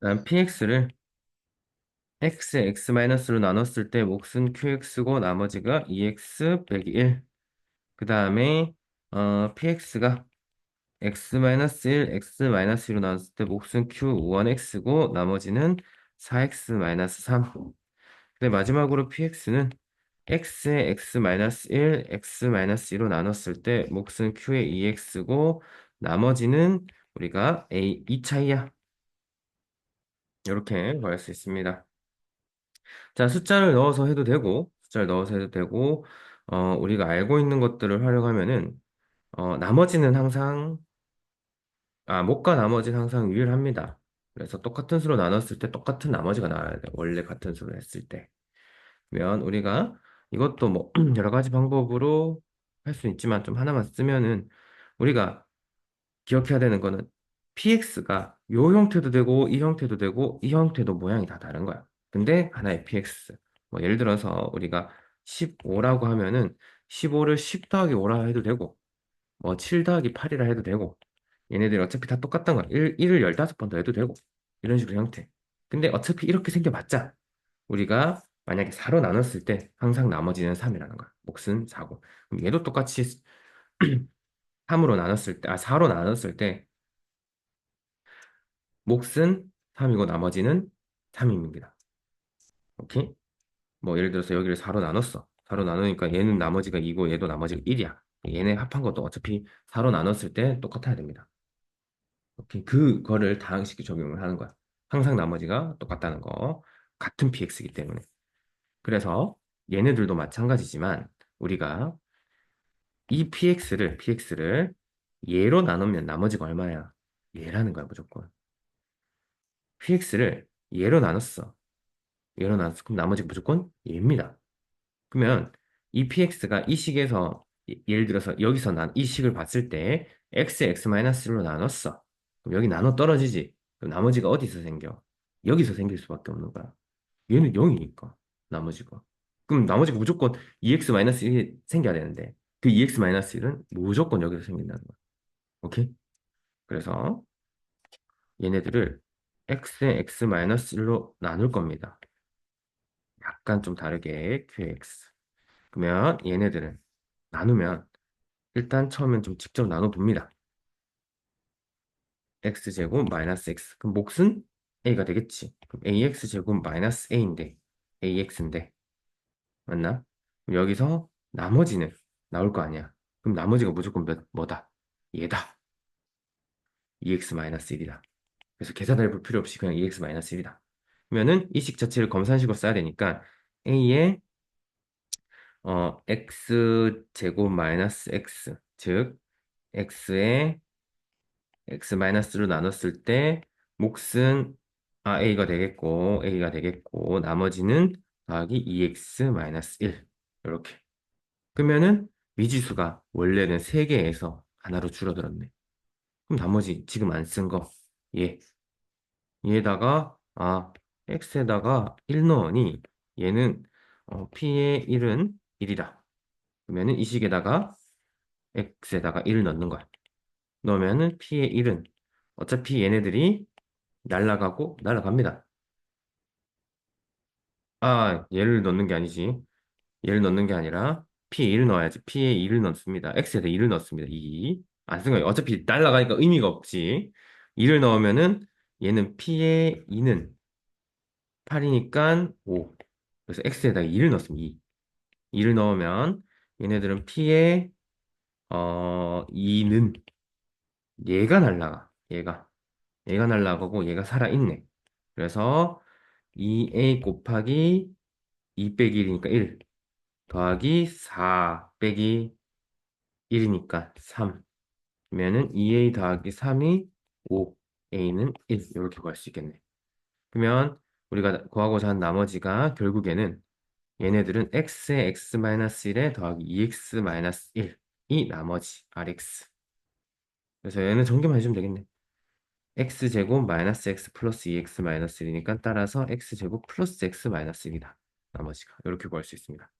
그다음 px를 x에 x-로 나눴을 때 몫은 qx고 나머지가 2x 빼기 1. 그 다음에 어, px가 x-1, x-1로 나눴을 때 몫은 q1x고 나머지는 4x-3. 근데 마지막으로 px는 x에 x-1, x-2로 나눴을 때 몫은 q의 2x고 나머지는 우리가 a 2차이야. 이렇게 구할 수 있습니다. 자, 숫자를 넣어서 해도 되고, 숫자를 넣어서 해도 되고, 어, 우리가 알고 있는 것들을 활용하면은, 어, 나머지는 항상, 아, 못과 나머지는 항상 유일합니다. 그래서 똑같은 수로 나눴을 때 똑같은 나머지가 나와야 돼. 원래 같은 수로 했을 때. 그러면 우리가 이것도 뭐, 여러 가지 방법으로 할 수 있지만 좀 하나만 쓰면은, 우리가 기억해야 되는 거는 px가 요 형태도 되고 이 형태도 되고 이 형태도 모양이 다 다른 거야. 근데 하나의 px. 뭐 예를 들어서 우리가 15라고 하면은 15를 10 더하기 5라 해도 되고 뭐 7 더하기 8이라 해도 되고 얘네들이 어차피 다 똑같단 거야. 1, 1을 15번 더 해도 되고 이런 식으로 형태. 근데 어차피 이렇게 생겨봤자 우리가 만약에 4로 나눴을 때 항상 나머지는 3이라는 거야. 몫은 4고. 그럼 얘도 똑같이 3으로 나눴을 때, 아, 4로 나눴을 때, 몫은 3이고 나머지는 3입니다. 오케이? 뭐, 예를 들어서 여기를 4로 나눴어. 4로 나누니까 얘는 나머지가 2고 얘도 나머지가 1이야. 얘네 합한 것도 어차피 4로 나눴을 때 똑같아야 됩니다. 오케이? 그거를 다항식 적용을 하는 거야. 항상 나머지가 똑같다는 거. 같은 px이기 때문에. 그래서 얘네들도 마찬가지지만 우리가 이 px를, px를 얘로 나누면 나머지가 얼마야? 얘라는 거야, 무조건. Px를 얘로 나눴어. 얘로 나눴어. 그럼 나머지가 무조건 얘입니다. 그러면 이 px가 이 식에서 예- 예를 들어서 여기서 난 이 식을 봤을 때 x, x-1로 나눴어. 그럼 여기 나눠 떨어지지. 그럼 나머지가 어디서 생겨? 여기서 생길 수밖에 없는 거야. 얘는 0이니까 나머지가. 그럼 나머지가 무조건 2x-1이 생겨야 되는데 그 2x-1은 무조건 여기서 생긴다는 거야. 오케이? 그래서 얘네들을 x에 x-1로 나눌 겁니다. 약간 좀 다르게 qx. 그러면 얘네들은 나누면 일단 처음엔 좀 직접 나눠봅니다. x제곱 마이너스 x. 그럼 몫은 a가 되겠지. 그럼 ax제곱 마이너스 a인데 ax인데 맞나? 그럼 여기서 나머지는 나올 거 아니야. 그럼 나머지가 무조건 몇, 뭐다? 얘다. 2x 마이너스 1이다. 그래서 계산을 볼 필요 없이 그냥 2x 마이너스 1이다. 그러면은 이 식 자체를 검산식으로 써야 되니까 a의 어, x 제곱 마이너스 x 즉 x에 x 마이너스로 나눴을 때 몫은 아, a가 되겠고 a가 되겠고 나머지는 더하기 2x 마이너스 1 이렇게. 그러면은 미지수가 원래는 3개에서 하나로 줄어들었네. 그럼 나머지 지금 안 쓴 거 얘. 얘에다가 아 x에다가 1 넣으니 얘는 어, p의 1은 1이다. 그러면은 이 식에다가 x에다가 1을 넣는 거야. 넣으면은 p의 1은 어차피 얘네들이 날라가고 날라갑니다. 아 얘를 넣는 게 아니지. 얘를 넣는 게 아니라 p의 1을 넣어야지. p의 2를 넣습니다. x에다 2을 넣습니다. 2. 안 쓴 거예요. 어차피 날라가니까 의미가 없지. 2를 넣으면은 얘는 p의 2는 8이니까 5. 그래서 x에다 2를 넣습니다. 2. 2를 넣으면 얘네들은 p의 어 2는 얘가 날라가. 얘가. 얘가 날라가고 얘가 살아있네. 그래서 2a 곱하기 2 빼기 1이니까 1 더하기 4 빼기 1이니까 3 그러면은 2a 더하기 3이 5 a는 1 이렇게 구할 수 있겠네. 그러면 우리가 구하고자 한 나머지가 결국에는 얘네들은 x에 x-1에 더하기 2x-1이 나머지 rx. 그래서 얘는 전개만 해주면 되겠네. X제곱 마이너스 x 플러스 2x 마이너스 1이니까 따라서 x제곱 플러스 x 마이너스 1이다. 나머지가. 이렇게 구할 수 있습니다